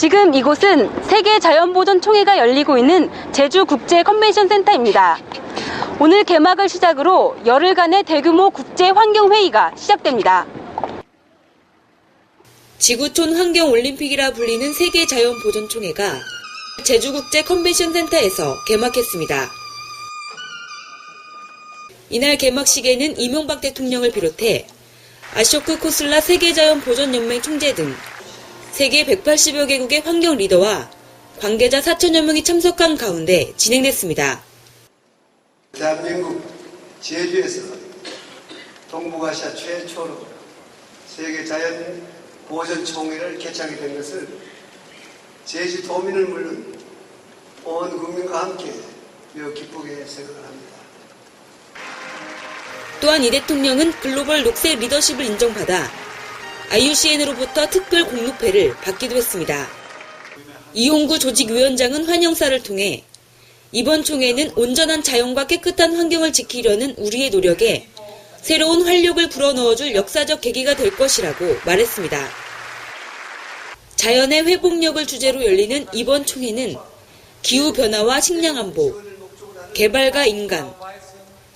지금 이곳은 세계자연보존총회가 열리고 있는 제주국제 컨벤션 센터입니다. 오늘 개막을 시작으로 열흘간의 대규모 국제 환경회의가 시작됩니다. 지구촌 환경올림픽이라 불리는 세계자연보존총회가 제주국제 컨벤션 센터에서 개막했습니다. 이날 개막식에는 이명박 대통령을 비롯해 아쇼크 코슬라 세계자연보전연맹 총재 등 세계 180여 개국의 환경 리더와 관계자 4천여 명이 참석한 가운데 진행됐습니다. 대한민국 제주에서 동북아시아 최초로 세계 자연 보전 총회를 개최하게 된 것을 제주도민은 물론 온 국민과 함께 매우 기쁘게 생각을 합니다. 또한 이 대통령은 글로벌 녹색 리더십을 인정받아 IUCN으로부터 특별 공로패를 받기도 했습니다. 이용구 조직위원장은 환영사를 통해 이번 총회는 온전한 자연과 깨끗한 환경을 지키려는 우리의 노력에 새로운 활력을 불어넣어줄 역사적 계기가 될 것이라고 말했습니다. 자연의 회복력을 주제로 열리는 이번 총회는 기후변화와 식량안보, 개발과 인간,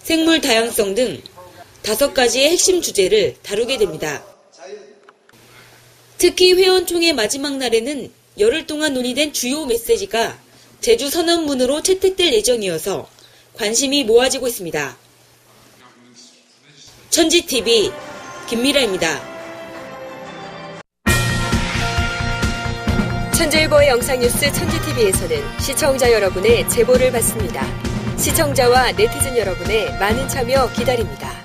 생물 다양성 등 다섯 가지의 핵심 주제를 다루게 됩니다. 특히 회원총회 마지막 날에는 열흘 동안 논의된 주요 메시지가 제주 선언문으로 채택될 예정이어서 관심이 모아지고 있습니다. 천지TV 김미라입니다. 천재일보의 영상뉴스 천지TV에서는 시청자 여러분의 제보를 받습니다. 시청자와 네티즌 여러분의 많은 참여 기다립니다.